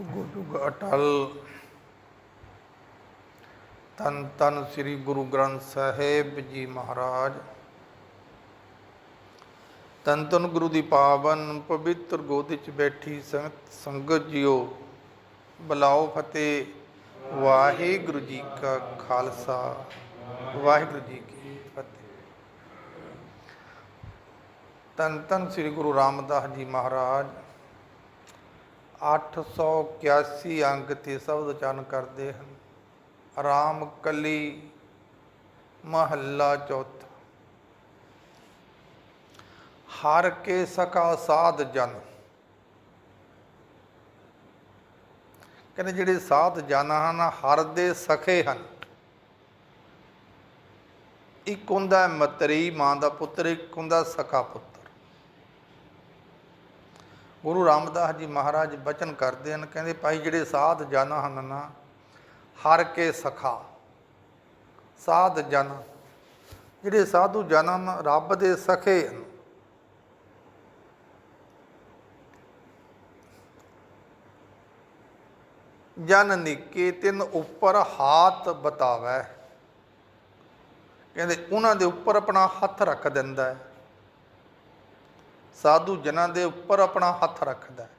ਜੁਗ ਜੁਗ ਅਟਲ। ਤਨ ਤਨ ਸ੍ਰੀ ਗੁਰੂ ਗ੍ਰੰਥ ਸਾਹਿਬ ਜੀ ਮਹਾਰਾਜ। ਤਨ ਤਨ ਗੁਰੂ ਦੀ ਪਾਵਨ ਪਵਿੱਤਰ ਗੋਦ ਵਿੱਚ ਬੈਠੀ ਸੰਗਤ ਸੰਗਤ ਜੀਓ, ਬਲਾਓ ਫਤਿਹ। ਵਾਹਿਗੁਰੂ ਜੀ ਕਾ ਖਾਲਸਾ, ਵਾਹਿਗੁਰੂ ਜੀ ਕੀ ਫਤਿਹ। ਤਨ ਤਨ ਸ੍ਰੀ ਗੁਰੂ ਰਾਮਦਾਸ ਜੀ ਮਹਾਰਾਜ। 881 ਅੰਕ ਤੇ ਸ਼ਬਦ ਉਚਾਰਨ ਕਰਦੇ ਹਨ। ਆਰਾਮ ਕਲੀ ਮਹੱਲਾ ਚੌਥਾ। ਹਰ ਕੇ ਸਕਾ ਸਾਧ ਜਨ। ਕਹਿੰਦੇ ਜਿਹੜੇ ਸਾਧ ਜਨ ਹਨ, ਹਰ ਦੇ ਸਖੇ ਹਨ। ਇੱਕ ਹੁੰਦਾ ਮਤਰੀ, ਮਾਂ ਦਾ ਪੁੱਤਰ, ਇੱਕ ਹੁੰਦਾ ਸਖਾ ਪੁੱਤਰ। ਗੁਰੂ ਰਾਮਦਾਸ ਜੀ ਮਹਾਰਾਜ ਬਚਨ ਕਰਦੇ ਹਨ, ਕਹਿੰਦੇ ਭਾਈ ਜਿਹੜੇ ਸਾਧ ਜਨ ਹਨ ਨਾ, ਹਰ ਕੇ ਸਖਾ। ਸਾਧ ਜਨ ਜਿਹੜੇ ਸਾਧੂ ਜਨ ਹਨ, ਰੱਬ ਦੇ ਸਖੇ ਹਨ। ਜਨ ਨਿੱਕੇ, ਤਿੰਨ ਉੱਪਰ ਹਾਥ ਬਤਾਵੈ। ਕਹਿੰਦੇ ਉਹਨਾਂ ਦੇ ਉੱਪਰ ਆਪਣਾ ਹੱਥ ਰੱਖ ਦਿੰਦਾ ਹੈ। ਸਾਧੂ ਜਨਾਂ ਦੇ ਉੱਪਰ ਆਪਣਾ ਹੱਥ ਰੱਖਦਾ ਹੈ।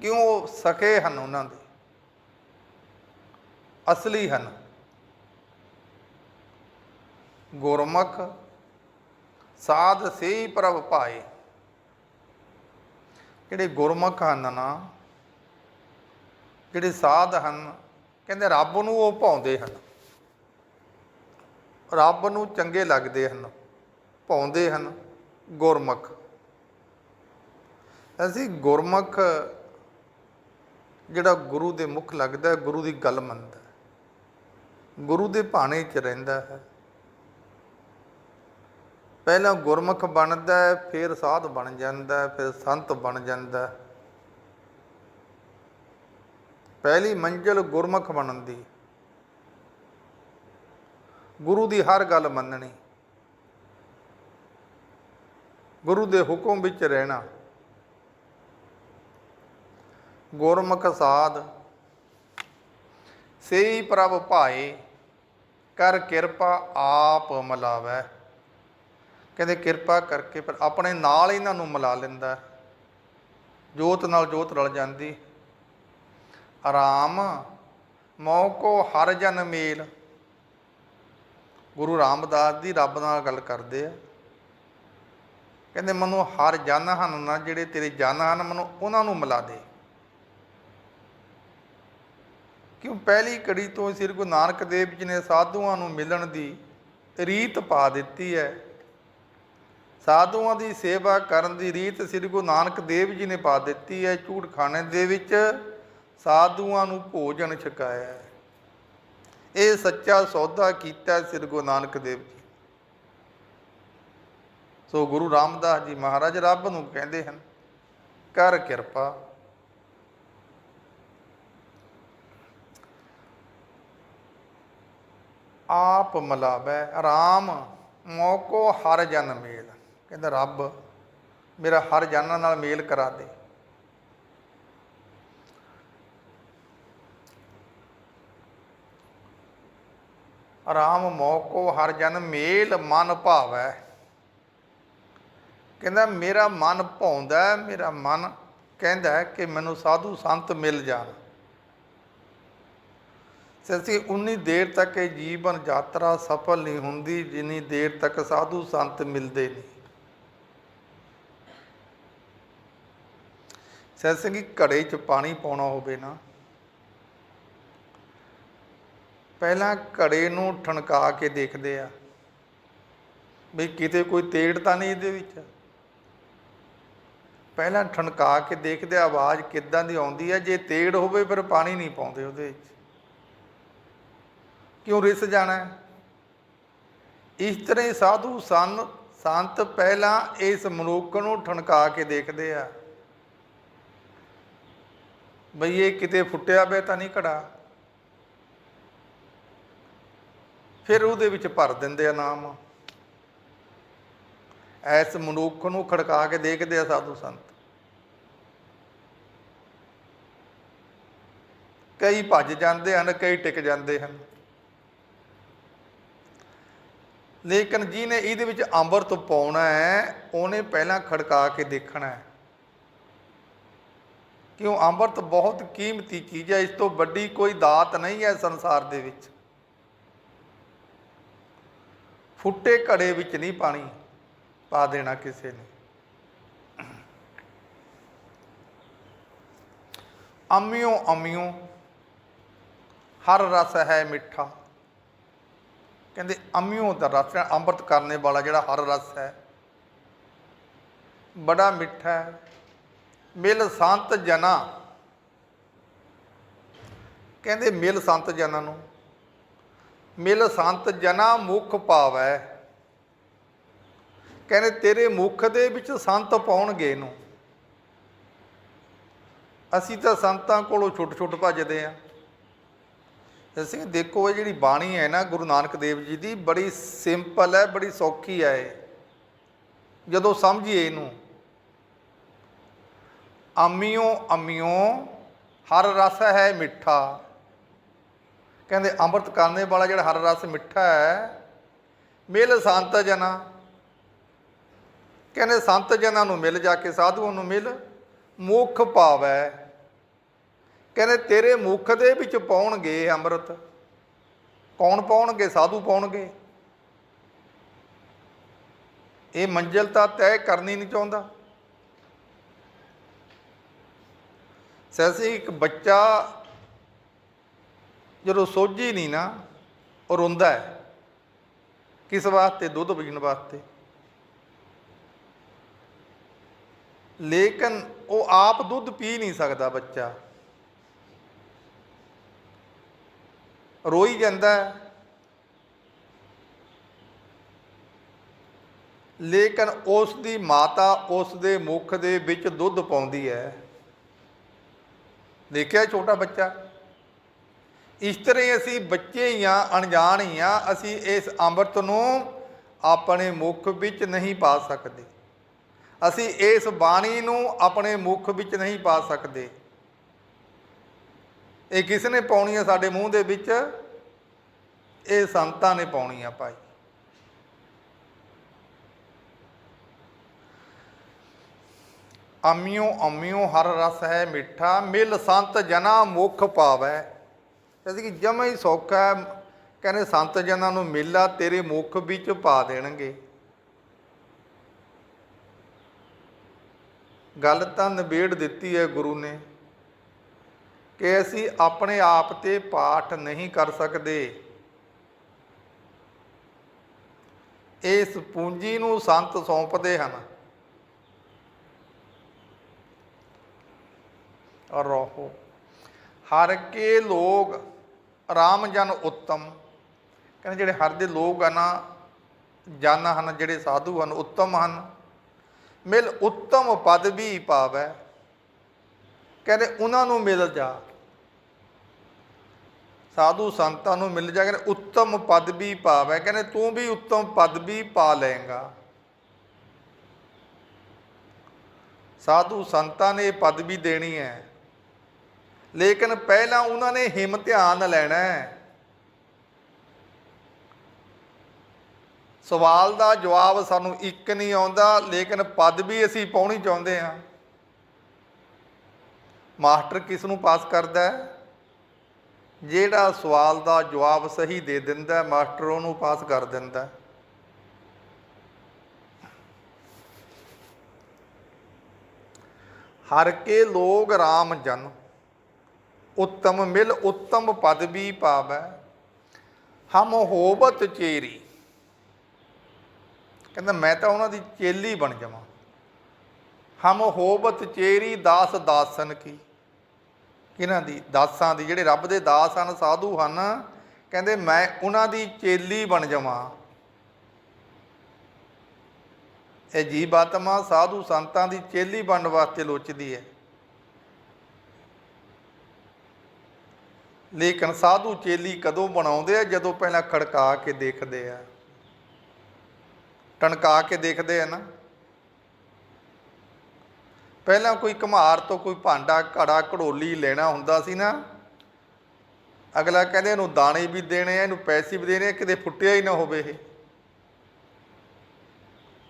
ਕਿਉਂ ਉਹ ਸਕੇ ਹਨ ਉਹਨਾਂ ਦੇ? ਅਸਲੀ ਹਨ। ਗੁਰਮੁਖ, ਸਾਧ ਸੇ ਪ੍ਰਭ ਪਾਏ ਜਿਹੜੇ ਗੁਰਮੁਖ ਹਨ ਨਾ, ਜਿਹੜੇ ਸਾਧ ਹਨ, ਕਹਿੰਦੇ ਰੱਬ ਨੂੰ ਉਹ ਭਾਉਂਦੇ ਹਨ। ਰੱਬ ਨੂੰ ਚੰਗੇ ਲੱਗਦੇ ਹਨ, ਭਾਉਂਦੇ ਹਨ। ਗੁਰਮੁਖ। ਅਸੀਂ ਗੁਰਮੁਖ ਜਿਹੜਾ ਗੁਰੂ ਦੇ ਮੁਖ ਲੱਗਦਾ ਹੈ, ਗੁਰੂ ਦੀ ਗੱਲ ਮੰਨਦਾ ਹੈ। ਗੁਰੂ ਦੇ ਭਾਣੇ 'ਚ ਰਹਿੰਦਾ ਹੈ। ਪਹਿਲਾਂ ਗੁਰਮੁਖ ਬਣਦਾ ਹੈ, ਫਿਰ ਸਾਧ ਬਣ ਜਾਂਦਾ ਹੈ, ਫਿਰ ਸੰਤ ਬਣ ਜਾਂਦਾ ਹੈ। ਪਹਿਲੀ ਮੰਜ਼ਿਲ ਗੁਰਮੁਖ ਬਣਨ ਦੀ। ਗੁਰੂ ਦੀ ਹਰ ਗੱਲ ਮੰਨਣੀ। ਗੁਰੂ ਦੇ ਹੁਕਮ ਵਿੱਚ ਰਹਿਣਾ। ਗੁਰਮੁਖ ਸਾਧ, ਸੇਈ ਪ੍ਰਭ ਭਾਏ, ਕਰ ਕਿਰਪਾ ਆਪ ਮਿਲਾਵੈ। ਕਹਿੰਦੇ ਕਿਰਪਾ ਕਰਕੇ ਪਰ ਆਪਣੇ ਨਾਲ ਇਹਨਾਂ ਨੂੰ ਮਿਲਾ ਲੈਂਦਾ। ਜੋਤ ਨਾਲ ਜੋਤ ਰਲ ਜਾਂਦੀ। ਆਰਾਮ ਮੌਕੋ ਹਰ ਜਨ ਮੇਲ। ਗੁਰੂ ਰਾਮਦਾਸ ਦੀ ਰੱਬ ਨਾਲ ਗੱਲ ਕਰਦੇ ਆ। ਕਹਿੰਦੇ, ਮੈਨੂੰ ਹਰ ਜਨ ਹਨ ਨਾ, ਜਿਹੜੇ ਤੇਰੇ ਜਨ ਹਨ, ਮੈਨੂੰ ਉਹਨਾਂ ਨੂੰ ਮਿਲਾ ਦੇ। ਕਿਉਂ? ਪਹਿਲੀ ਕੜੀ ਤੋਂ ਸ੍ਰੀ ਗੁਰੂ ਨਾਨਕ ਦੇਵ ਜੀ ਨੇ ਸਾਧੂਆਂ ਨੂੰ ਮਿਲਣ ਦੀ ਰੀਤ ਪਾ ਦਿੱਤੀ ਹੈ। ਸਾਧੂਆਂ ਦੀ ਸੇਵਾ ਕਰਨ ਦੀ ਰੀਤ ਸ੍ਰੀ ਗੁਰੂ ਨਾਨਕ ਦੇਵ ਜੀ ਨੇ ਪਾ ਦਿੱਤੀ ਹੈ। ਝੂਠ ਖਾਣੇ ਦੇ ਵਿੱਚ ਸਾਧੂਆਂ ਨੂੰ ਭੋਜਨ ਛਕਾਇਆ ਇਹ ਸੱਚਾ ਸੌਦਾ ਕੀਤਾ ਸ੍ਰੀ ਗੁਰੂ ਨਾਨਕ ਦੇਵ ਜੀ ਸੋ ਗੁਰੂ ਰਾਮਦਾਸ ਜੀ ਮਹਾਰਾਜ ਰੱਬ ਨੂੰ ਕਹਿੰਦੇ ਹਨ, ਕਰ ਕਿਰਪਾ। ਆਪ ਮਲਾਵੈ ਆਰਾਮ ਮੌਕੋ ਹਰ ਜਨ ਮੇਲ। ਕਹਿੰਦਾ, ਰੱਬ, ਮੇਰਾ ਹਰ ਜਨ ਨਾਲ ਮੇਲ ਕਰਾ ਦੇ। ਆਰਾਮ ਮੌਕੋ ਹਰ ਜਨ ਮੇਲ ਮਨ ਭਾਵੈ। ਕਹਿੰਦਾ, ਮੇਰਾ ਮਨ ਭਾਉਂਦਾ ਮੇਰਾ ਮਨ ਕਹਿੰਦਾ ਕਿ ਮੈਨੂੰ ਸਾਧੂ ਸੰਤ ਮਿਲ ਜਾਣ। ਸੱਚੀ ਉਨੀ ਦੇਰ ਤੱਕ ਇਹ ਜੀਵਨ ਯਾਤਰਾ ਸਫਲ ਨਹੀਂ ਹੁੰਦੀ, ਜਿੰਨੀ ਦੇਰ ਤੱਕ ਸਾਧੂ ਸੰਤ ਮਿਲਦੇ ਨਹੀਂ। ਸੈਸੰਗੀ ਘੜੇ 'ਚ ਪਾਣੀ ਪਾਉਣਾ ਹੋਵੇ ਨਾ। ਪਹਿਲਾਂ ਘੜੇ ਨੂੰ ਠਣਕਾ ਕੇ ਦੇਖਦੇ ਆ। ਵੀ ਕਿਤੇ ਕੋਈ ਤੇੜ ਤਾਂ ਨਹੀਂ ਇਹਦੇ ਵਿੱਚ? ਪਹਿਲਾਂ ਠਣਕਾ ਕੇ ਦੇਖਦੇ ਆਵਾਜ਼ ਕਿੱਦਾਂ ਦੀ ਆਉਂਦੀ ਹੈ ਜੇ ਤੇੜ ਹੋਵੇ ਫਿਰ ਪਾਣੀ ਨਹੀਂ ਪਾਉਂਦੇ ਉਹਦੇ ਵਿੱਚ। ਕਿਉਂ ਰਿਸ ਜਾਣਾ ਇਸ ਤਰ੍ਹਾਂ ਸਾਧੂ ਸੰਨ, ਸੰਤ ਪਹਿਲਾਂ ਇਸ ਮਨੁੱਖ ਨੂੰ ਠਣਕਾ ਕੇ ਦੇਖਦੇ ਆ। ਬਈ ਇਹ ਕਿਤੇ ਫੁੱਟਿਆ ਪਿਆ ਤਾਂ ਨਹੀਂ ਘੜਾ। ਫਿਰ ਉਹਦੇ ਵਿੱਚ ਭਰ ਦਿੰਦੇ ਆ ਨਾਮ। ਐਸ ਮਨੁੱਖ ਨੂੰ ਖੜਕਾ ਕੇ ਦੇਖਦੇ ਆ ਸਾਧੂ ਸੰਤ। ਕਈ ਭੱਜ ਜਾਂਦੇ ਹਨ, ਕਈ ਟਿਕ ਜਾਂਦੇ ਹਨ। ਲੇਕਿਨ ਜਿਹਨੇ ਇਹਦੇ ਵਿੱਚ ਅੰਮ੍ਰਿਤ ਪਾਉਣਾ ਹੈ, ਉਹਨੇ ਪਹਿਲਾਂ ਖੜਕਾ ਕੇ ਦੇਖਣਾ ਹੈ। ਕਿਉਂ? ਅੰਮ੍ਰਿਤ ਬਹੁਤ ਕੀਮਤੀ ਚੀਜ਼ ਹੈ, ਇਸ ਤੋਂ ਵੱਡੀ ਕੋਈ ਦਾਤ ਨਹੀਂ ਹੈ ਸੰਸਾਰ ਦੇ ਵਿੱਚ। ਫੁੱਟੇ ਘੜੇ ਵਿੱਚ ਨਹੀਂ ਪਾਣੀ ਪਾ ਦੇਣਾ ਕਿਸੇ ਨੇ। ਅੰਮਿਓ ਅੰਮਿਓ ਹਰ ਰਸ ਹੈ ਮਿੱਠਾ। ਕਹਿੰਦੇ ਅੰਮਿਓ ਦਾ ਰਸ ਅੰਮ੍ਰਿਤ ਕਰਨੇ ਵਾਲਾ ਜਿਹੜਾ ਹਰ ਰਸ ਹੈ। ਬੜਾ ਮਿੱਠਾ ਹੈ। ਮਿਲ ਸੰਤ ਜਨਾ। ਕਹਿੰਦੇ ਮਿਲ ਸੰਤ ਜਨਾਂ ਨੂੰ। ਮਿਲ ਸੰਤ ਜਨਾ ਮੁਖ ਪਾਵੈ। ਕਹਿੰਦੇ ਤੇਰੇ ਮੁਖ ਦੇ ਵਿੱਚ ਸੰਤ ਪਾਉਣਗੇ ਇਹਨੂੰ। ਅਸੀਂ ਤਾਂ ਸੰਤਾਂ ਕੋਲੋਂ ਛੁੱਟ ਛੁੱਟ ਭੱਜਦੇ ਆ। ਅਸੀਂ ਦੇਖੋ ਇਹ ਜਿਹੜੀ ਬਾਣੀ ਹੈ ਨਾ ਗੁਰੂ ਨਾਨਕ ਦੇਵ ਜੀ ਦੀ, ਬੜੀ ਸਿੰਪਲ ਹੈ, ਬੜੀ ਸੌਖੀ ਹੈ ਇਹ। ਜਦੋਂ ਸਮਝੀਏ ਇਹਨੂੰ, ਅੰਮਿਓ ਅੰਮਿਓ, ਹਰ ਰਸ ਹੈ ਮਿੱਠਾ। ਕਹਿੰਦੇ ਅੰਮ੍ਰਿਤ ਕਰਨੇ ਵਾਲਾ ਜਿਹੜਾ ਹਰ ਰਸ ਮਿੱਠਾ ਹੈ, ਮਿਲ ਸੰਤ ਜਨਾ। ਕਹਿੰਦੇ ਸੰਤ ਜਨਾਂ ਨੂੰ ਮਿਲ ਜਾ ਕੇ ਸਾਧੂਆਂ ਨੂੰ ਮਿਲ ਮੁਖ ਪਾਵੈ ਕਹਿੰਦੇ ਤੇਰੇ ਮੁਖ ਦੇ ਵਿੱਚ ਪਾਉਣਗੇ ਅੰਮ੍ਰਿਤ। ਕੌਣ ਪਾਉਣਗੇ? ਸਾਧੂ ਪਾਉਣਗੇ। ਇਹ ਮੰਜ਼ਿਲ ਤਾਂ ਤੈਅ ਕਰਨੀ ਨਹੀਂ ਚਾਹੁੰਦਾ। ਸੈਸੀ ਇੱਕ ਬੱਚਾ ਜਦੋਂ ਸੋਝੀ ਨਹੀਂ ਨਾ, ਉਹ ਰੋਂਦਾ ਹੈ, ਕਿਸ ਵਾਸਤੇ? ਦੁੱਧ ਪੀਣ ਵਾਸਤੇ। ਲੇਕਿਨ ਉਹ ਆਪ ਦੁੱਧ ਪੀ ਨਹੀਂ ਸਕਦਾ ਬੱਚਾ। ਰੋਈ ਜਾਂਦਾ ਲੇਕਿਨ ਉਸ ਦੀ ਮਾਤਾ ਉਸ ਦੇ ਮੁਖ ਦੇ ਵਿੱਚ ਦੁੱਧ ਪਾਉਂਦੀ ਹੈ। ਦੇਖਿਆ ਛੋਟਾ ਬੱਚਾ? ਇਸ ਤਰ੍ਹਾਂ ਅਸੀਂ ਬੱਚੇ ਹੀ ਆ ਅਣਜਾਣ ਹੀ ਆ ਅਸੀਂ ਇਸ ਅੰਮ੍ਰਿਤ ਨੂੰ ਆਪਣੇ ਮੁਖ ਵਿੱਚ ਨਹੀਂ ਪਾ ਸਕਦੇ। ਅਸੀਂ ਇਸ ਬਾਣੀ ਨੂੰ ਆਪਣੇ ਮੁਖ ਵਿੱਚ ਨਹੀਂ ਪਾ ਸਕਦੇ। ਇਹ ਕਿਸ ਨੇ ਪਾਉਣੀ ਹੈ ਸਾਡੇ ਮੂੰਹ ਦੇ ਵਿੱਚ? ਇਹ ਸੰਤਾਂ ਨੇ ਪਾਉਣੀ ਆ ਭਾਈ। ਅੰਮਿਓ ਅੰਮਿਓ ਹਰ ਰਸ ਹੈ ਮਿੱਠਾ, ਮਿਲ ਸੰਤ ਜਨਾ ਮੁਖ ਪਾਵੈ। ਕਹਿੰਦੇ ਕਿ ਜਮਾ ਹੀ ਸੌਖਾ ਕਹਿੰਦੇ ਸੰਤ ਜਨਾਂ ਨੂੰ ਮਿਲਾ, ਤੇਰੇ ਮੁਖ ਵਿੱਚ ਪਾ ਦੇਣਗੇ। ਗੱਲ ਤਾਂ ਨਿਬੇੜ ਦਿੱਤੀ ਹੈ ਗੁਰੂ ਨੇ। ਕਿ ਅਸੀਂ ਆਪਣੇ ਆਪ ਤੇ ਪਾਠ ਨਹੀਂ ਕਰ ਸਕਦੇ। ਇਸ ਪੂੰਜੀ ਨੂੰ ਸੰਤ ਸੌਂਪਦੇ ਹਨ। ਰਹੋ। ਹਰ ਕੇ ਲੋਗ ਰਾਮ ਜਨ ਉੱਤਮ। ਕਹਿੰਦੇ ਜਿਹੜੇ ਹਰ ਦੇ ਲੋਕ ਆ ਨਾ, ਜਨ ਹਨ, ਜਿਹੜੇ ਸਾਧੂ ਹਨ, ਉੱਤਮ ਹਨ। ਮਿਲ ਉੱਤਮ ਪਦ ਪਦਵੀ ਪਾਵੈ। ਕਹਿੰਦੇ ਉਹਨਾਂ ਨੂੰ ਮਿਲ ਜਾ। ਸਾਧੂ ਸੰਤਾਂ ਨੂੰ ਮਿਲ ਜਾ ਕਹਿੰਦੇ ਉੱਤਮ ਪਦਵੀ ਪਾਵੇ। ਕਹਿੰਦੇ, ਤੂੰ ਵੀ ਉੱਤਮ ਪਦਵੀ ਪਾ ਲਏਗਾ। ਸਾਧੂ ਸੰਤਾਂ ਨੇ ਪਦਵੀ ਦੇਣੀ ਹੈ। ਲੇਕਿਨ ਪਹਿਲਾਂ ਉਹਨਾਂ ਨੇ ਹਿੰਮ ਧਿਆਨ ਲੈਣਾ ਹੈ। ਸਵਾਲ ਦਾ ਜਵਾਬ ਸਾਨੂੰ ਇੱਕ ਨਹੀਂ ਆਉਂਦਾ, ਲੇਕਿਨ ਪਦਵੀ ਅਸੀਂ ਪਾਉਣੀ ਚਾਹੁੰਦੇ ਹਾਂ। ਮਾਸਟਰ ਕਿਸ ਨੂੰ ਪਾਸ ਕਰਦਾ ਹੈ? ਜਿਹੜਾ ਸਵਾਲ ਦਾ ਜਵਾਬ ਸਹੀ ਦੇ ਦਿੰਦਾ ਮਾਸਟਰ ਉਹਨੂੰ ਪਾਸ ਕਰ ਦਿੰਦਾ ਹਰ ਕੇ ਲੋਗ RAM ਜਨ, ਉੱਤਮ ਮਿਲ ਉੱਤਮ ਪਦਵੀ ਪਾਵੈ, ਹਮ ਹੋਬਤ ਚੇਰੀ। ਕਹਿੰਦਾ ਮੈਂ ਤਾਂ ਉਹਨਾਂ ਦੀ ਚੇਲੀ ਬਣ ਜਾਵਾਂ। ਹਮ ਹੋਬਤ ਚੇਰੀ ਦਾਸ ਦਾਸਨ ਕੀ। ਕਿਹਨਾਂ ਦੀ? ਦਾਸਾਂ ਦੀ। ਜਿਹੜੇ ਰੱਬ ਦੇ ਦਾਸ ਹਨ, ਸਾਧੂ ਹਨ, ਕਹਿੰਦੇ ਮੈਂ ਉਹਨਾਂ ਦੀ ਚੇਲੀ ਬਣ ਜਾਵਾਂ। ਇਹ ਜੀਵ ਆਤਮਾ ਸਾਧੂ ਸੰਤਾਂ ਦੀ ਚੇਲੀ ਬਣਨ ਵਾਸਤੇ ਲੋਚਦੀ ਹੈ। ਲੇਕਿਨ ਸਾਧੂ ਚੇਲੀ ਕਦੋਂ ਬਣਾਉਂਦੇ ਆ? ਜਦੋਂ ਪਹਿਲਾਂ ਖੜਕਾ ਕੇ ਦੇਖਦੇ ਆ। ਟਣਕਾ ਕੇ ਦੇਖਦੇ ਆ ਨਾ। ਪਹਿਲਾਂ ਕੋਈ ਘਮਾਰ ਤੋਂ ਕੋਈ ਭਾਂਡਾ, ਘੜਾ, ਘੜੋਲੀ ਲੈਣਾ ਹੁੰਦਾ ਸੀ ਨਾ। ਅਗਲਾ ਕਹਿੰਦੇ ਇਹਨੂੰ ਦਾਣੇ ਵੀ ਦੇਣੇ ਆ, ਇਹਨੂੰ ਪੈਸੇ ਵੀ ਦੇਣੇ ਆ, ਕਿਤੇ ਫੁੱਟਿਆ ਹੀ ਨਾ ਹੋਵੇ ਇਹ।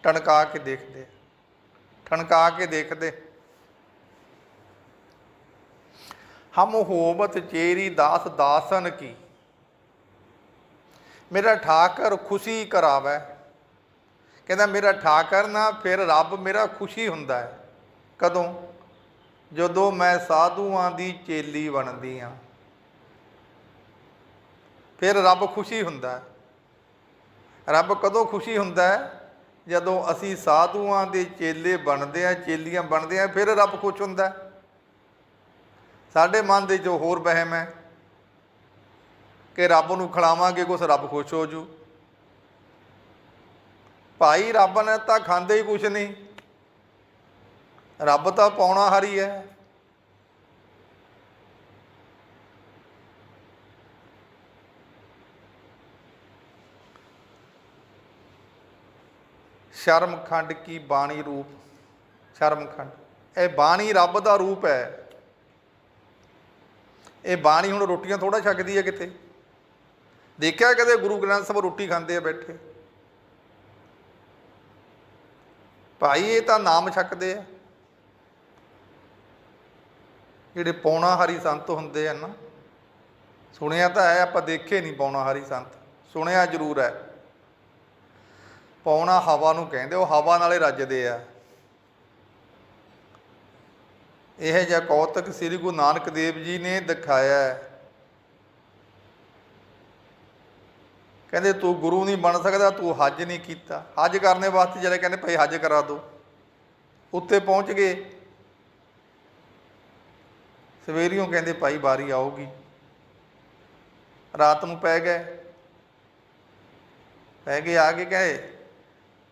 ਟਣਕਾ ਕੇ ਦੇਖਦੇ ਠਣਕਾ ਕੇ ਦੇਖਦੇ। ਹਮ ਹੋਵਤ ਚੇਰੀ ਦਾਸ ਦਾਸਨ ਕੀ। ਮੇਰਾ ਠਾਕਰ ਖੁਸ਼ੀ ਕਰਾਵੇ। ਕਹਿੰਦਾ ਮੇਰਾ ਠਾਕਰ ਨਾ, ਫਿਰ ਰੱਬ ਮੇਰਾ ਖੁਸ਼ੀ ਹੁੰਦਾ ਹੈ। ਕਦੋਂ? ਜਦੋਂ ਮੈਂ ਸਾਧੂਆਂ ਦੀ ਚੇਲੀ ਬਣਦੀ ਆ। ਫਿਰ ਰੱਬ ਖੁਸ਼ੀ ਹੁੰਦਾ ਰੱਬ ਕਦੋਂ ਖੁਸ਼ੀ ਹੁੰਦਾ ਜਦੋਂ ਅਸੀਂ ਸਾਧੂਆਂ ਦੇ ਚੇਲੇ ਬਣਦੇ ਆ, ਚੇਲੀਆਂ ਬਣਦੇ ਆ, ਫਿਰ ਰੱਬ ਖੁਸ਼ ਹੁੰਦਾ ਸਾਡੇ ਮਨ ਦੇ ਜੋ ਹੋਰ ਵਹਿਮ ਹੈ ਕਿ ਰੱਬ ਨੂੰ ਖਿਲਾਵਾਂਗੇ, ਕੁਛ ਰੱਬ ਖੁਸ਼ ਹੋ ਜੂ। ਭਾਈ ਰੱਬ ਨੇ ਤਾਂ ਖਾਂਦੇ ਹੀ ਕੁਛ ਨਹੀਂ। ਰੱਬ ਤਾਂ ਪਾਉਣਾ ਹਾਰੀ ਹੈ। ਸ਼ਰਮ ਖੰਡ ਕੀ ਬਾਣੀ ਰੂਪ? ਸ਼ਰਮ ਖੰਡ ਇਹ ਬਾਣੀ ਰੱਬ ਦਾ ਰੂਪ ਹੈ। ਇਹ ਬਾਣੀ ਹੁਣ ਰੋਟੀਆਂ ਥੋੜਾ ਛਕਦੀ ਹੈ ਕਿਤੇ। ਦੇਖਿਆ ਕਦੇ ਗੁਰੂ ਗ੍ਰੰਥ ਸਾਹਿਬ ਰੋਟੀ ਖਾਂਦੇ ਆ ਬੈਠੇ? ਭਾਈ ਇਹ ਤਾਂ ਨਾਮ ਛਕਦੇ ਆ। ਜਿਹੜੇ ਪੌਣਾ ਹਰੀ ਸੰਤ ਹੁੰਦੇ ਹਨ ਸੁਣਿਆ ਤਾਂ ਹੈ, ਆਪਾਂ ਦੇਖੇ ਨਹੀਂ ਪੌਣਾ ਹਰੀ ਸੰਤ। ਸੁਣਿਆ ਜ਼ਰੂਰ ਹੈ। ਪੌਣਾ ਹਵਾ ਨੂੰ ਕਹਿੰਦੇ, ਉਹ ਹਵਾ ਨਾਲੇ ਰੱਜਦੇ ਆ। ਇਹ ਜਿਹਾ ਕੌਤਕ ਸ੍ਰੀ ਗੁਰੂ ਨਾਨਕ ਦੇਵ ਜੀ ਨੇ ਦਿਖਾਇਆ ਹੈ। ਕਹਿੰਦੇ, ਤੂੰ ਗੁਰੂ ਨਹੀਂ ਬਣ ਸਕਦਾ, ਤੂੰ ਹੱਜ ਨਹੀਂ ਕੀਤਾ। ਹੱਜ ਕਰਨੇ ਵਾਸਤੇ ਜਿਹੜੇ ਕਹਿੰਦੇ, ਭਾਈ ਹੱਜ ਕਰਾ ਦੋ। ਉੱਤੇ ਪਹੁੰਚ ਗਏ। ਸਵੇਰੀਓਂ ਕਹਿੰਦੇ, ਭਾਈ ਬਾਰੀ ਆਊਗੀ। ਰਾਤ ਨੂੰ ਪੈ ਗਏ। ਪੈ ਗਏ, ਆ ਕੇ ਕਹੇ,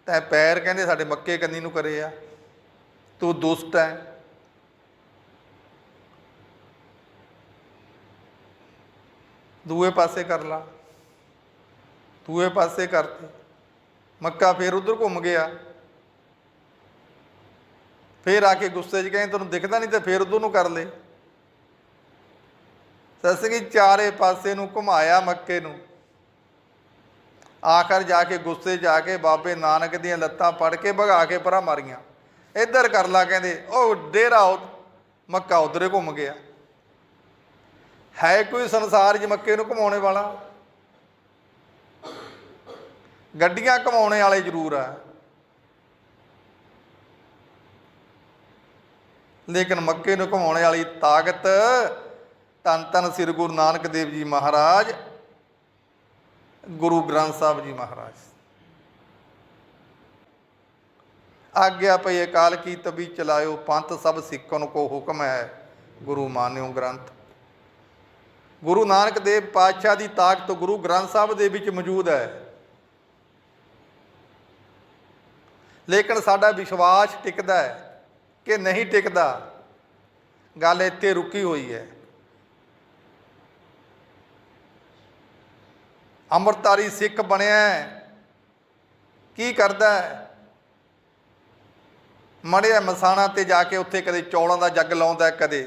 ਤੈ ਪੈਰ ਕਹਿੰਦੇ ਸਾਡੇ ਮੱਕੇ ਕੰਨੀ ਨੂੰ ਕਰੇ ਆ। ਤੂੰ ਦੁਸ਼ਟ ਹੈ ਦੂਏ ਪਾਸੇ ਕਰ ਲਾ। ਦੂਏ ਪਾਸੇ ਕਰਤੇ। ਮੱਕਾ ਫੇਰ ਉਧਰ ਘੁੰਮ ਗਿਆ। ਫੇਰ ਆ ਕੇ ਗੁੱਸੇ 'ਚ ਕਹਿੰਦੇ ਤੈਨੂੰ ਦਿਖਦਾ ਨਹੀਂ ਤੇ ਫੇਰ ਉਧਰ ਨੂੰ ਕਰ ਲੈ। ਸਸਗੀ ਚਾਰੇ ਪਾਸੇ ਨੂੰ ਘੁਮਾਇਆ ਮੱਕੇ ਨੂੰ। ਆਖਰ ਜਾ ਕੇ ਗੁੱਸੇ ਜਾ ਕੇ ਬਾਬੇ ਨਾਨਕ ਦੀਆਂ ਲੱਤਾਂ ਫੜ ਕੇ ਭਗਾ ਕੇ ਪਰਾਂ ਮਾਰੀਆਂ। ਇੱਧਰ ਕਰ ਲਾ ਕਹਿੰਦੇ, ਉਹ ਡੇਰਾ ਉਹ- ਮੱਕਾ ਉਧਰੇ ਘੁੰਮ ਗਿਆ। ਹੈ ਕੋਈ ਸੰਸਾਰ 'ਚ ਮੱਕੇ ਨੂੰ ਘੁਮਾਉਣੇ ਵਾਲਾ? ਗੱਡੀਆਂ ਘਮਾਉਣੇ ਵਾਲੇ ਜ਼ਰੂਰ ਆ। ਲੇਕਿਨ ਮੱਕੇ ਨੂੰ ਘਮਾਉਣੇ ਵਾਲੀ ਤਾਕਤ ਧੰਨ ਧੰਨ ਸ੍ਰੀ ਗੁਰੂ ਨਾਨਕ ਦੇਵ ਜੀ ਮਹਾਰਾਜ, ਗੁਰੂ ਗ੍ਰੰਥ ਸਾਹਿਬ ਜੀ ਮਹਾਰਾਜ। ਆਗਿਆ ਪਈ ਅਕਾਲ ਕੀ ਤਬੀ ਚਲਾਇਓ, ਪੰਥ ਸਭ ਸਿੱਖਨ ਕੋ ਹੁਕਮ ਹੈ, ਗੁਰੂ ਮਾਨਿਓ ਗ੍ਰੰਥ। ਗੁਰੂ ਨਾਨਕ ਦੇਵ ਪਾਤਸ਼ਾਹ ਦੀ ਤਾਕਤ ਗੁਰੂ ਗ੍ਰੰਥ ਸਾਹਿਬ ਦੇ ਵਿੱਚ ਮੌਜੂਦ ਹੈ। ਲੇਕਿਨ ਸਾਡਾ ਵਿਸ਼ਵਾਸ ਟਿਕਦਾ ਹੈ ਕਿ ਨਹੀਂ ਟਿਕਦਾ, ਗੱਲ ਇੱਥੇ ਰੁਕੀ ਹੋਈ ਹੈ। ਅੰਮ੍ਰਿਤਧਾਰੀ ਸਿੱਖ ਬਣਿਆ ਕੀ ਕਰਦਾ ਮੜਿਆ ਮਸਾਣਾ ਤੇ ਜਾ ਕੇ ਉੱਥੇ ਕਦੇ ਚੌਲਾਂ ਦਾ ਜੱਗ ਲਾਉਂਦਾ ਕਦੇ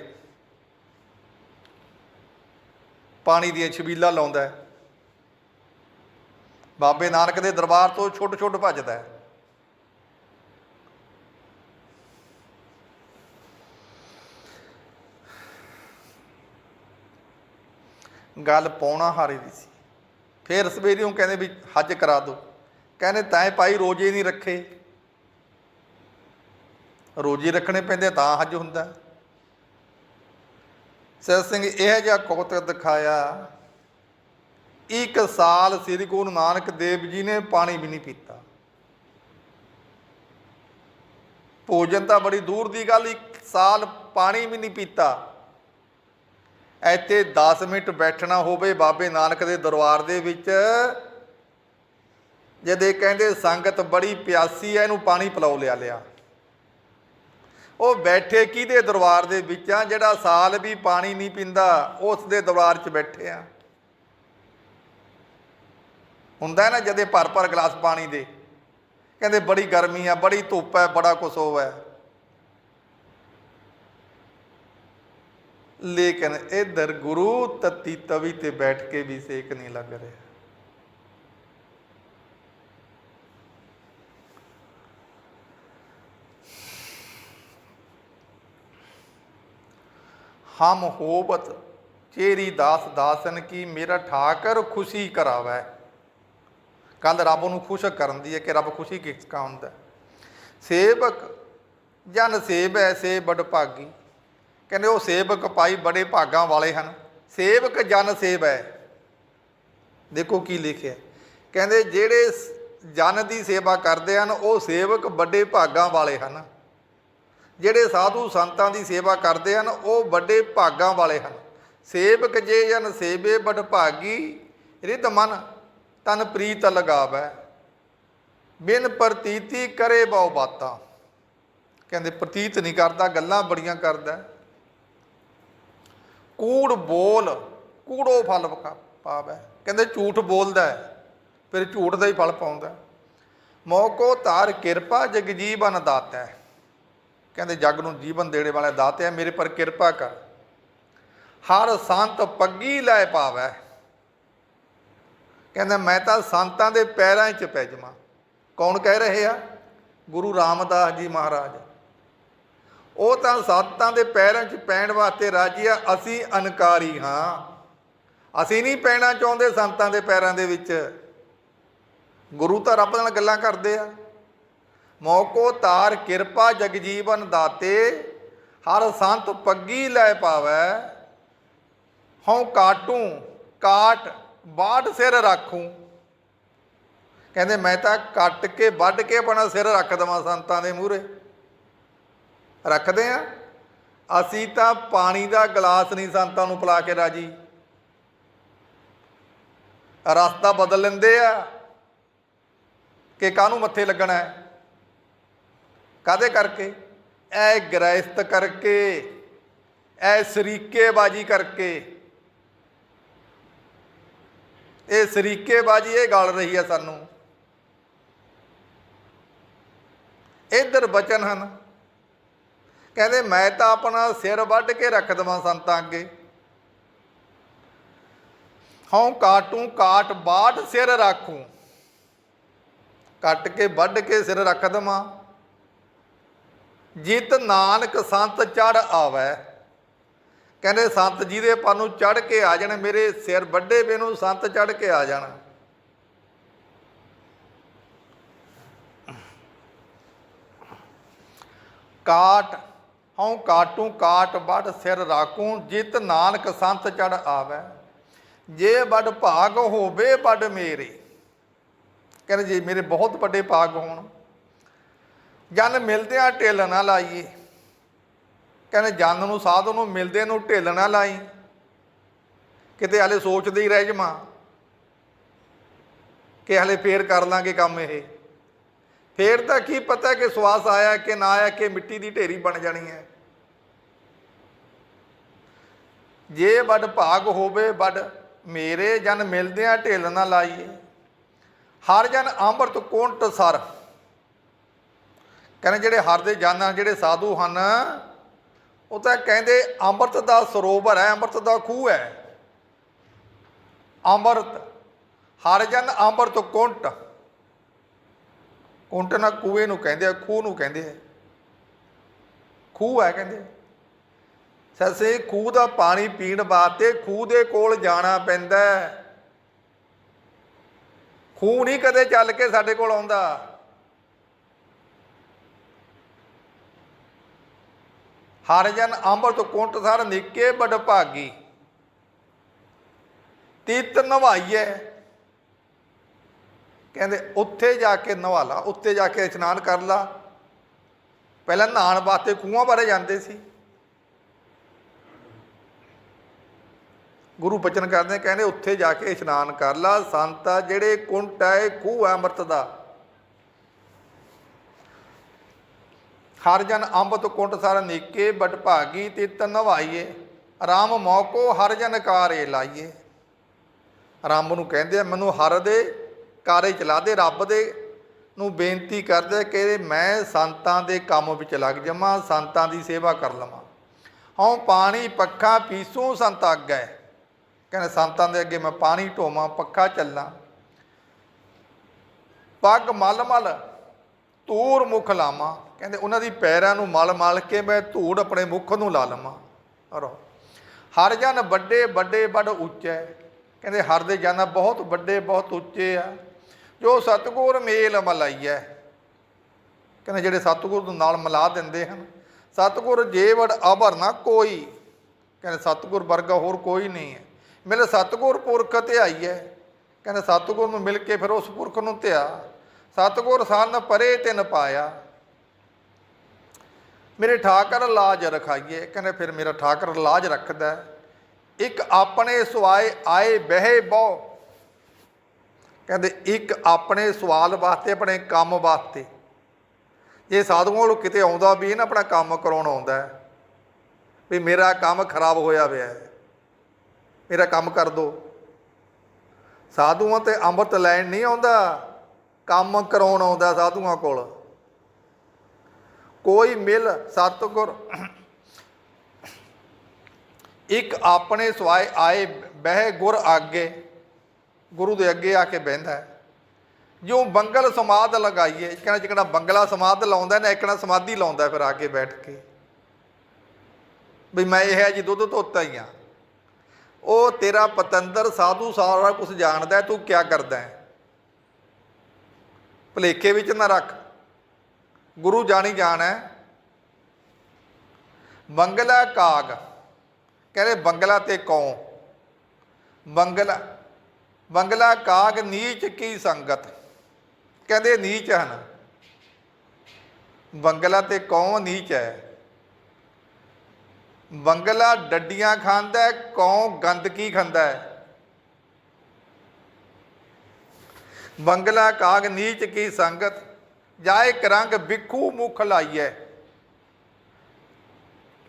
ਪਾਣੀ ਦੀਆਂ ਛਬੀਲਾਂ ਲਾਉਂਦਾ ਬਾਬੇ ਨਾਨਕ ਦੇ ਦਰਬਾਰ ਤੋਂ ਛੁੱਟ ਛੁੱਟ ਭੱਜਦਾ ਗੱਲ ਪੌਣਾ ਹਾਰੇ ਦੀ ਸੀ। ਫਿਰ ਸਵੇਰੀਓਂ ਕਹਿੰਦੇ ਵੀ ਹੱਜ ਕਰਾ ਦੋ ਕਹਿੰਦੇ ਤਾਂ ਭਾਈ ਰੋਜੇ ਨਹੀਂ ਰੱਖੇ। ਰੋਜੇ ਰੱਖਣੇ ਪੈਂਦੇ ਤਾਂ ਹੱਜ ਹੁੰਦਾ। ਸੈਦ ਸਿੰਘ, ਇਹ ਜਿਹਾ ਕੌਤਕ ਦਿਖਾਇਆ, ਇੱਕ ਸਾਲ ਸ੍ਰੀ ਗੁਰੂ ਨਾਨਕ ਦੇਵ ਜੀ ਨੇ ਪਾਣੀ ਵੀ ਨਹੀਂ ਪੀਤਾ। ਭੋਜਨ ਤਾਂ ਬੜੀ ਦੂਰ ਦੀ ਗੱਲ, ਇੱਕ ਸਾਲ ਪਾਣੀ ਵੀ ਨਹੀਂ ਪੀਤਾ। ਇੱਥੇ 10 ਮਿੰਟ ਬੈਠਣਾ ਹੋਵੇ ਬਾਬੇ ਨਾਨਕ ਦੇ ਦਰਬਾਰ ਦੇ ਵਿੱਚ। ਜਦੇ ਕਹਿੰਦੇ ਸੰਗਤ ਬੜੀ ਪਿਆਸੀ ਐ ਇਹਨੂੰ ਪਾਣੀ ਪਿਲਾਓ ਲਿਆ ਲਿਆ। ਉਹ ਬੈਠੇ ਕਿਹਦੇ ਦਰਬਾਰ ਦੇ ਵਿੱਚ ਆ? ਜਿਹੜਾ ਸਾਲ ਵੀ ਪਾਣੀ ਨਹੀਂ ਪੀਂਦਾ, ਉਸ ਦੇ ਦਰਬਾਰ 'ਚ ਬੈਠੇ ਆ। ਹੁੰਦਾ ਨਾ, ਜਦੇ ਭਰ ਭਰ ਗਲਾਸ ਪਾਣੀ ਦੇ। ਕਹਿੰਦੇ ਬੜੀ ਗਰਮੀ ਆ, ਬੜੀ ਧੁੱਪ ਹੈ ਬੜਾ ਕੁਛ ਉਹ ਲੇਕਿਨ ਇਧਰ ਗੁਰੂ ਤਤੀ ਤਵੀ ਤੇ ਬੈਠ ਕੇ ਵੀ ਸੇਕ ਨਹੀਂ ਲੱਗ ਰਿਹਾ। ਹਮ ਹੋਬਤ, ਚੇਰੀ ਦਾਸ ਦਾਸਨ ਕੀ ਮੇਰਾ ਠਾਕਰ ਖੁਸ਼ੀ ਕਰਾਵੈ। ਕੱਲ ਰੱਬ ਨੂੰ ਖੁਸ਼ ਕਰਨ ਦੀ ਹੈ ਕਿ ਰੱਬ ਖੁਸ਼ੀ ਕਿਸ ਕਾ ਹੁੰਦਾ ਹੈ। ਸੇਵਕ, ਜਨ ਸੇਵ ਐਸੇ ਬੜ ਭਾਗੀ। ਕਹਿੰਦੇ ਉਹ ਸੇਵਕ ਪਾਈ ਬੜੇ ਭਾਗਾਂ ਵਾਲੇ ਹਨ। ਸੇਵਕ ਜਨ ਸੇਵ। ਹੈ ਦੇਖੋ ਕੀ ਲਿਖਿਆ। ਕਹਿੰਦੇ ਜਿਹੜੇ ਜਨ ਦੀ ਸੇਵਾ ਕਰਦੇ ਹਨ, ਉਹ ਸੇਵਕ ਵੱਡੇ ਭਾਗਾਂ ਵਾਲੇ ਹਨ। ਜਿਹੜੇ ਸਾਧੂ ਸੰਤਾਂ ਦੀ ਸੇਵਾ ਕਰਦੇ ਹਨ, ਉਹ ਵੱਡੇ ਭਾਗਾਂ ਵਾਲੇ ਹਨ। ਸੇਵਕ ਜੇ ਜਨ ਸੇਵੇ ਬਟ ਭਾਗੀ ਰਿਤ ਮਨ, ਤਨ ਪ੍ਰੀਤ ਲਗਾਵੈ। ਬਿਨ ਪ੍ਰਤੀਤੀ ਕਰੇ ਬਹੁ ਬਾਤਾਂ। ਕਹਿੰਦੇ ਪ੍ਰਤੀਤ ਨਹੀਂ ਕਰਦਾ, ਗੱਲਾਂ ਬੜੀਆਂ ਕਰਦਾ। ਕੂੜ ਬੋਲ ਕੂੜੋ ਫਲ ਪਕਾ- ਪਾਵੈ। ਕਹਿੰਦੇ ਝੂਠ ਬੋਲਦਾ ਹੈ, ਫਿਰ ਝੂਠ ਦਾ ਹੀ ਫਲ ਪਾਉਂਦਾ ਮੌਕੋ ਧਾਰ ਕਿਰਪਾ ਜਗ ਜੀਵਨ ਦਾਤਾ। ਹੈ। ਕਹਿੰਦੇ ਜਗ ਨੂੰ ਜੀਵਨ ਦੇਣੇ ਵਾਲਾ ਦਾਤਾ ਹੈ ਮੇਰੇ ਪਰ ਕਿਰਪਾ ਕਰ। ਹਰ ਸੰਤ ਪੱਗੀ ਲੈ ਪਾਵੈ। ਕਹਿੰਦਾ ਮੈਂ ਤਾਂ ਸੰਤਾਂ ਦੇ ਪੈਰਾਂ 'ਚ ਪੈ ਜਾਵਾਂ। ਕੌਣ ਕਹਿ ਰਹੇ ਆ? ਗੁਰੂ ਰਾਮਦਾਸ ਜੀ ਮਹਾਰਾਜ। ਉਹ ਤਾਂ ਸੰਤਾਂ ਦੇ ਪੈਰਾਂ 'ਚ ਪੈਣ ਵਾਸਤੇ ਰਾਜੀ ਆ, ਅਸੀਂ ਅਨਕਾਰੀ ਹਾਂ। ਅਸੀਂ ਨਹੀਂ ਪੈਣਾ ਚਾਹੁੰਦੇ ਸੰਤਾਂ ਦੇ ਪੈਰਾਂ ਦੇ ਵਿੱਚ। ਗੁਰੂ ਤਾਂ ਰੱਬ ਨਾਲ ਗੱਲਾਂ ਕਰਦੇ ਆ। ਮੌਕੋ ਤਾਰ ਕਿਰਪਾ ਜਗਜੀਵਨ ਦਾਤੇ, ਹਰ ਸੰਤ ਪੱਗੀ ਲੈ ਪਾਵੈ। ਹਉ ਕਾਟੂ, ਕਾਟ ਬਾੜ ਸਿਰ ਰੱਖੂ। ਕਹਿੰਦੇ ਮੈਂ ਤਾਂ ਕੱਟ ਕੇ ਵੱਢ ਕੇ ਆਪਣਾ ਸਿਰ ਰੱਖ ਦਵਾਂ ਸੰਤਾਂ ਦੇ ਮੂਹਰੇ। ਰੱਖਦੇ ਆ। ਅਸੀਂ ਤਾਂ ਪਾਣੀ ਦਾ ਗਲਾਸ ਨਹੀਂ ਸੰਤਾਂ ਨੂੰ ਪਿਲਾ ਕੇ ਰਾਜੀ। ਰਸਤਾ ਬਦਲ ਲੈਂਦੇ ਆ ਕਿ ਕਾਹਨੂੰ ਮੱਥੇ ਲੱਗਣਾ ਹੈ? ਕਾਦੇ ਕਰਕੇ? ਐ ਗ੍ਰਹਿਸਤ ਕਰਕੇ ਐ ਸਰੀਕੇਬਾਜੀ ਕਰਕੇ। ਇਹ ਸਰੀਕੇਬਾਜੀ, ਇਹ ਗਲ ਰਹੀ ਹੈ ਸਾਨੂੰ। ਇਧਰ ਬਚਨ ਹਨ। ਕਹਿੰਦੇ ਮੈਂ ਤਾਂ ਆਪਣਾ ਸਿਰ ਵੱਢ ਕੇ ਰੱਖ ਦਵਾਂ ਸੰਤਾਂ ਅੱਗੇ। ਹਉ ਕਾਟੂ ਕਾਟ ਬਾਟ ਸਿਰ ਰੱਖੂ। ਕੱਟ ਕੇ ਵੱਢ ਕੇ ਸਿਰ ਰੱਖ ਦਵਾਂ। ਜਿਤ ਨਾਨਕ ਸੰਤ ਚੜ ਆਵੈ। ਕਹਿੰਦੇ ਸੰਤ ਜੀ ਦੇ ਪਰ ਨੂੰ ਚੜ ਕੇ ਆ ਜਾਣ, ਮੇਰੇ ਸਿਰ ਵੱਡੇ ਵੇ ਨੂੰ ਸੰਤ ਚੜ ਕੇ ਆ ਜਾਣ। ਕਾਟ ਹਉ ਕਾਟੂ ਕਾਟ ਵੱਡ ਸਿਰ ਰਾਖੂ, ਜਿਤ ਨਾਨਕ ਸੰਤ ਚੜ ਆਵੇ। ਜੇ ਵੱਡ ਭਾਗ ਹੋਵੇ ਵੱਡ ਮੇਰੇ। ਕਹਿੰਦੇ ਜੇ, ਮੇਰੇ ਬਹੁਤ ਵੱਡੇ ਭਾਗ ਹੋਣ। ਜਨ ਮਿਲਦੇ ਆ ਢਿੱਲ ਨਾ ਲਾਈਏ। ਕਹਿੰਦੇ ਜਨ ਨੂੰ ਸਾਧ ਨੂੰ ਮਿਲਦੇ ਨੂੰ ਢਿੱਲ ਨਾ ਲਾਈ। ਕਿਤੇ ਹਲੇ ਸੋਚਦੇ ਹੀ ਰਹਿ ਜਾਵਾਂ ਕਿ ਹਲੇ ਫੇਰ ਕਰ ਲਾਂਗੇ ਕੰਮ ਇਹ। ਫੇਰ ਤਾਂ ਕੀ ਪਤਾ ਕਿ ਸਵਾਸ ਆਇਆ ਕਿ ਨਾ ਆਇਆ ਕਿ ਮਿੱਟੀ ਦੀ ਢੇਰੀ ਬਣ ਜਾਣੀ ਹੈ। ਜੇ ਵੱਡ ਭਾਗ ਹੋਵੇ, ਵੱਡ ਮੇਰੇ ਜਨ ਮਿਲਦਿਆਂ ਢਿੱਲ ਨਾ ਲਾਈਏ। ਹਰ ਜਨ ਅੰਮ੍ਰਿਤ ਕੁੰਟ ਸਰ। ਕਹਿੰਦੇ ਜਿਹੜੇ ਹਰ ਦੇ ਜਨ ਆ ਜਿਹੜੇ ਸਾਧੂ ਹਨ, ਉਹ ਤਾਂ ਕਹਿੰਦੇ ਅੰਮ੍ਰਿਤ ਦਾ ਸਰੋਵਰ ਹੈ, ਅੰਮ੍ਰਿਤ ਦਾ ਖੂਹ ਹੈ। ਅੰਮ੍ਰਿਤ, ਹਰ ਜਨ ਅੰਮ੍ਰਿਤ ਕੁੰਟ। ਕੁੰਟ ਨਾ ਕੂਏ ਨੂੰ ਕਹਿੰਦੇ ਆ, ਖੂਹ ਨੂੰ ਕਹਿੰਦੇ ਆ। ਖੂਹ ਹੈ ਕਹਿੰਦੇ ਸਸੇ ਖੂਹ ਦਾ ਪਾਣੀ ਪੀਣ ਵਾਸਤੇ ਖੂਹ ਦੇ ਕੋਲ ਜਾਣਾ ਪੈਂਦਾ ਖੂਹ ਨਹੀਂ ਕਦੇ ਚੱਲ ਕੇ ਸਾਡੇ ਕੋਲ ਆਉਂਦਾ। ਹਰ ਜਨ ਅੰਮ੍ਰਿਤ ਕੁੰਟ ਸਰ ਨਿੱਕੇ ਬੜ ਭਾਗੀ ਤੀਤ ਨਵਾਈਏ ਕਹਿੰਦੇ ਉੱਥੇ ਜਾ ਕੇ ਨਵਾ ਲਾ ਉੱਥੇ ਜਾ ਕੇ ਇਸ਼ਨਾਨ ਕਰ ਲਾ। ਪਹਿਲਾਂ ਨਹਾਉਣ ਵਾਸਤੇ ਖੂਹਾਂ ਬਾਰੇ ਜਾਂਦੇ ਸੀ। ਗੁਰੂ ਬਚਨ ਕਰਦੇ ਕਹਿੰਦੇ ਉੱਥੇ ਜਾ ਕੇ ਇਸ਼ਨਾਨ ਕਰ ਲਾ। ਸੰਤ ਜਿਹੜੇ ਕੁੰਟ ਹੈ ਇਹ ਖੂਹ ਹੈ ਅੰਮ੍ਰਿਤ ਦਾ। ਹਰ ਜਨ ਅੰਮ੍ਰਿਤ ਕੁੰਟ ਸਾਰ ਨੀਕੇ, ਬਟ ਭਾਗੀ ਤਿਤ ਨਵਾਈਏ। ਰਾਮ ਮੌਕੋ, ਹਰ ਜਨ ਕਾਰੇ ਲਾਈਏ। ਰਾਮ ਨੂੰ ਕਹਿੰਦੇ ਆ, ਮੈਨੂੰ ਹਰ ਦੇ ਕਾਰੇ ਚਲਾ ਦੇ, ਰੱਬ ਦੇ ਨੂੰ ਬੇਨਤੀ ਕਰਦੇ ਕਿ ਮੈਂ ਸੰਤਾਂ ਦੇ ਕੰਮ ਵਿੱਚ ਲੱਗ ਜਾਵਾਂ, ਸੰਤਾਂ ਦੀ ਸੇਵਾ ਕਰ ਲਵਾਂ। ਹਉ ਪਾਣੀ ਪੱਖਾ ਪੀਸੂ ਸੰਤ ਆਗੈ ਕਹਿੰਦੇ ਸੰਤਾਂ ਦੇ ਅੱਗੇ ਮੈਂ ਪਾਣੀ ਢੋਵਾਂ, ਪੱਖਾ ਚੱਲਾਂ। ਪੱਗ ਮਲ ਮਲ ਧੂੜ ਮੁਖ ਲਾਵਾਂ। ਕਹਿੰਦੇ ਉਹਨਾਂ ਦੀ ਪੈਰਾਂ ਨੂੰ ਮਲ ਮਲ ਕੇ ਮੈਂ ਧੂੜ ਆਪਣੇ ਮੁਖ ਨੂੰ ਲਾ ਲਵਾਂ। ਅਰੋ ਹਰ ਜਨ ਵੱਡੇ ਵੱਡੇ ਬੜ ਉੱਚੇ। ਕਹਿੰਦੇ ਹਰ ਦੇ ਜਨ ਬਹੁਤ ਵੱਡੇ ਬਹੁਤ ਉੱਚੇ ਆ। ਜੋ ਸਤਗੁਰ ਮੇਲ ਮਲਾਈਐ। ਕਹਿੰਦੇ ਜਿਹੜੇ ਸਤਗੁਰ ਨੂੰ ਨਾਲ ਮਿਲਾ ਦਿੰਦੇ ਹਨ, ਸਤਗੁਰ ਜੇਵੜ ਅਬਰ ਨਾ ਕੋਈ। ਕਹਿੰਦੇ ਸਤਗੁਰ ਵਰਗਾ ਹੋਰ ਕੋਈ ਨਹੀਂ ਹੈ। ਮਿਲ ਸਤਗੁਰ ਪੁਰਖ ਧਿਆਈਐ। ਕਹਿੰਦੇ ਸਤਗੁਰ ਨੂੰ ਮਿਲ ਕੇ ਫਿਰ ਉਸ ਪੁਰਖ ਨੂੰ ਧਿਆ। ਸਤਗੁਰ ਸੰਨ ਪਰੇ ਤਿਨ ਪਾਇਆ। ਮੇਰੇ ਠਾਕਰ ਲਾਜ ਰਖਾਈਏ ਕਹਿੰਦੇ ਫਿਰ ਮੇਰਾ ਠਾਕਰ ਲਾਜ ਰੱਖਦਾ। ਇੱਕ ਆਪਣੇ ਸੁਆਏ ਆਏ ਬਹਿ ਬਹੁ ਕਹਿੰਦੇ ਇੱਕ ਆਪਣੇ ਸਵਾਲ ਵਾਸਤੇ, ਆਪਣੇ ਕੰਮ ਵਾਸਤੇ। ਜੇ ਸਾਧੂਆਂ ਕੋਲ ਕਿਤੇ ਆਉਂਦਾ ਵੀ ਇਹ ਨਾ ਆਪਣਾ ਕੰਮ ਕਰਾਉਣ ਆਉਂਦਾ ਵੀ ਮੇਰਾ ਕੰਮ ਖਰਾਬ ਹੋਇਆ ਹੋਇਆ ਹੈ, ਮੇਰਾ ਕੰਮ ਕਰ ਦੋ। ਸਾਧੂਆਂ ਤੇ ਅੰਮ੍ਰਿਤ ਲੈਣ ਨਹੀਂ ਆਉਂਦਾ, ਕੰਮ ਕਰਾਉਣ ਆਉਂਦਾ ਸਾਧੂਆਂ ਕੋਲ। ਕੋਈ ਮਿਲ ਸਤਗੁਰ, ਇੱਕ ਆਪਣੇ ਸਵਾਏ ਆਏ ਬਹਿ ਗੁਰ ਆਗੇ। ਗੁਰੂ ਦੇ ਅੱਗੇ ਆ ਕੇ ਬਹਿੰਦਾ ਹੈ। ਜੋ ਬੰਗਲ ਸਮਾਧ ਲਗਾਈਏ ਕਹਿੰਦਾ ਜਿਹੜਾ ਬੰਗਲਾ ਸਮਾਧ ਲਾਉਂਦਾ ਨਾ ਇੱਕਣਾ ਸਮਾਧੀ ਲਾਉਂਦਾ ਫਿਰ ਆ ਕੇ ਬੈਠ ਕੇ। ਵੀ ਮੈਂ ਇਹ ਹੈ ਜੀ ਦੁੱਧ ਧੋਤਾ ਹੀ ਆ। ਉਹ ਤੇਰਾ ਪਤੰਦਰ ਸਾਧੂ ਸਾਰਾ ਕੁਝ ਜਾਣਦਾ ਤੂੰ ਕਿਆ ਕਰਦਾ ਹੈ? ਭਲੇਖੇ ਵਿੱਚ ਨਾ ਰੱਖ। ਗੁਰੂ ਜਾਣੀ ਜਾਣ ਹੈ। ਬੰਗਲਾ ਕਾਗ। ਕਹਿੰਦੇ ਬੰਗਲਾ ਤੇ ਕੌ ਬੰਗਲਾ ਬੰਗਲਾ ਕਾਗ ਨੀਚ ਕੀ ਸੰਗਤ? ਕਹਿੰਦੇ ਨੀਚ ਹਨ। ਬੰਗਲਾ ਤੇ ਕੌਂ ਨੀਚ ਹੈ। ਬੰਗਲਾ ਡੱਡੀਆਂ ਖਾਂਦਾ ਹੈ ਕੌਂ ਗੰਦਗੀ ਖਾਂਦਾ ਹੈ? ਬੰਗਲਾ ਕਾਗ ਨੀਚ ਕੀ ਸੰਗਤ? ਜਾਏ ਕਰੰਗ ਬਿੱਖੂ ਮੁਖ ਲਾਈਐ।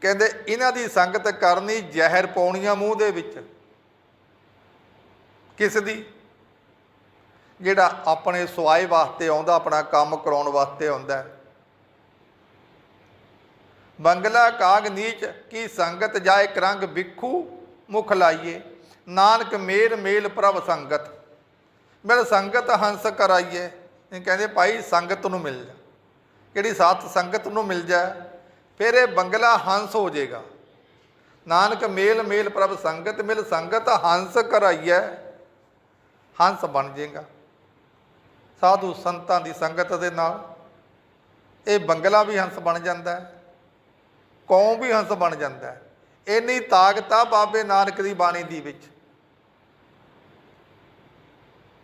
ਕਹਿੰਦੇ ਇਹਨਾਂ ਦੀ ਸੰਗਤ ਕਰਨੀ ਜ਼ਹਿਰ ਪਾਉਣੀਆਂ ਮੂੰਹ ਦੇ ਵਿੱਚ। ਕਿਸ ਦੀ? ਜਿਹੜਾ ਆਪਣੇ ਸਵਾਏ ਵਾਸਤੇ ਆਉਂਦਾ, ਆਪਣਾ ਕੰਮ ਕਰਾਉਣ ਵਾਸਤੇ ਆਉਂਦਾ ਬੰਗਲਾ ਕਾਗ ਨੀਚ ਕੀ ਸੰਗਤ ਜਾਏ ਕਰੰਗ ਵਿਖੂ ਮੁਖ ਲਾਈਏ। ਨਾਨਕ ਮੇਰ ਮੇਲ ਪ੍ਰਭ ਸੰਗਤ। ਮਿਲ ਸੰਗਤ ਹੰਸ ਕਰਾਈਏ। ਇਹ ਕਹਿੰਦੇ, ਭਾਈ, ਸੰਗਤ ਨੂੰ ਮਿਲ ਜਾ। ਕਿਹੜੀ ਸਾਥ ਸੰਗਤ ਨੂੰ ਮਿਲ ਜਾ? ਫਿਰ ਇਹ ਬੰਗਲਾ ਹੰਸ ਹੋ ਜਾਏਗਾ। ਨਾਨਕ ਮੇਲ ਮੇਲ ਪ੍ਰਭ ਸੰਗਤ, ਮਿਲ ਸੰਗਤ ਹੰਸ ਕਰਾਈਐ ਹੰਸ ਬਣ ਜਾਏਗਾ ਸਾਧੂ ਸੰਤਾਂ ਦੀ ਸੰਗਤ ਦੇ ਨਾਲ ਇਹ ਬੰਗਲਾ ਵੀ ਹੰਸ ਬਣ ਜਾਂਦਾ ਹੈ, ਕੌਮ ਵੀ ਹੰਸ ਬਣ ਜਾਂਦਾ ਹੈ। ਇੰਨੀ ਤਾਕਤ ਆ ਬਾਬੇ ਨਾਨਕ ਦੀ ਬਾਣੀ ਦੀ ਵਿੱਚ।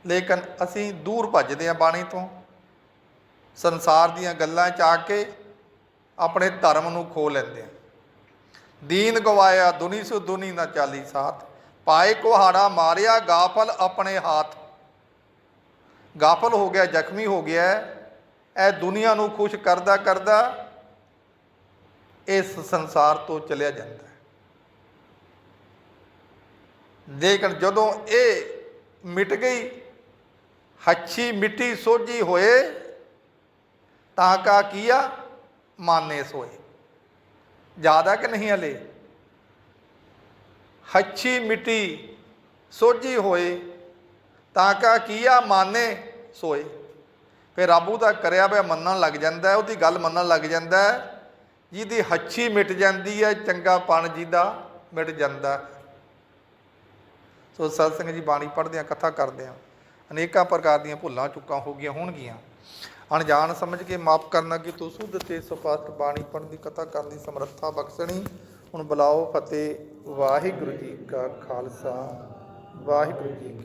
ਲੇਕਿਨ ਅਸੀਂ ਦੂਰ ਭੱਜਦੇ ਹਾਂ ਬਾਣੀ ਤੋਂ। ਸੰਸਾਰ ਦੀਆਂ ਗੱਲਾਂ ਚ ਆ ਕੇ ਆਪਣੇ ਧਰਮ ਨੂੰ ਖੋ ਲੈਂਦੇ ਹਾਂ। ਦੀਨ ਗਵਾਇਆ ਦੁਨੀ ਸੋ ਦੁਨੀ ਨਾ ਚਾਲੀ ਸਾਥ। ਪਾਏ ਕੁਹਾੜਾ ਮਾਰਿਆ, ਗਾਫਲ ਆਪਣੇ ਹੱਥ। ਗਾਫਲ ਹੋ ਗਿਆ, ਜ਼ਖਮੀ ਹੋ ਗਿਆ। ਇਹ ਦੁਨੀਆ ਨੂੰ ਖੁਸ਼ ਕਰਦਾ ਕਰਦਾ ਇਸ ਸੰਸਾਰ ਤੋਂ ਚਲਿਆ ਜਾਂਦਾ ਹੈ। ਲੇਕਿਨ ਜਦੋਂ ਇਹ ਮਿਟ ਗਈ, ਹੱਛੀ ਮਿੱਟੀ ਸੋਝੀ ਹੋਏ, ਤਾਂ ਕਾ ਕੀਆ ਮਾਨੇ ਸੋਏ। ਜ਼ਿਆਦਾ ਕਿ ਨਹੀਂ ਹਲੇ? ਹੱਛੀ ਮਿੱਟੀ ਸੋਝੀ ਹੋਏ, ਤਾਂ ਕਾ ਕੀਆ ਮਾਨੇ ਸੋਏ। ਫਿਰ ਰੱਬੂ ਦਾ ਕਰਿਆ ਪਿਆ ਮੰਨਣ ਲੱਗ ਜਾਂਦਾ ਉਹਦੀ ਗੱਲ ਮੰਨਣ ਲੱਗ ਜਾਂਦਾ ਜਿਹਦੀ ਹੱਛੀ ਮਿਟ ਜਾਂਦੀ ਹੈ, ਚੰਗਾ ਪਣ ਜਿਹਦਾ ਮਿਟ ਜਾਂਦਾ ਸੋ ਸੋ ਸਿੰਘ ਜੀ ਬਾਣੀ ਪੜ੍ਹਦੇ ਆ ਕਥਾ ਕਰਦੇ ਆ ਅਨੇਕਾਂ ਪ੍ਰਕਾਰ ਦੀਆਂ ਭੁੱਲਾਂ ਚੁੱਕਾਂ ਹੋ ਗਈਆਂ ਹੋਣਗੀਆਂ। ਅਣਜਾਣ ਸਮਝ ਕੇ ਮਾਫ ਕਰਨਾ ਕਿ ਤੂੰ ਸੁਧ ਤੇ ਸਪਸ਼ਟ ਬਾਣੀ ਪੜ੍ਹਨ ਦੀ, ਕਥਾ ਕਰਨ ਦੀ ਸਮਰੱਥਾ ਬਖਸ਼ਣੀ। ਹੁਣ ਬੁਲਾਓ ਫਤਿਹ ਵਾਹਿਗੁਰੂ ਜੀ ਕਾ ਖਾਲਸਾ ਵਾਹਿਗੁਰੂ ਜੀ ਕੀ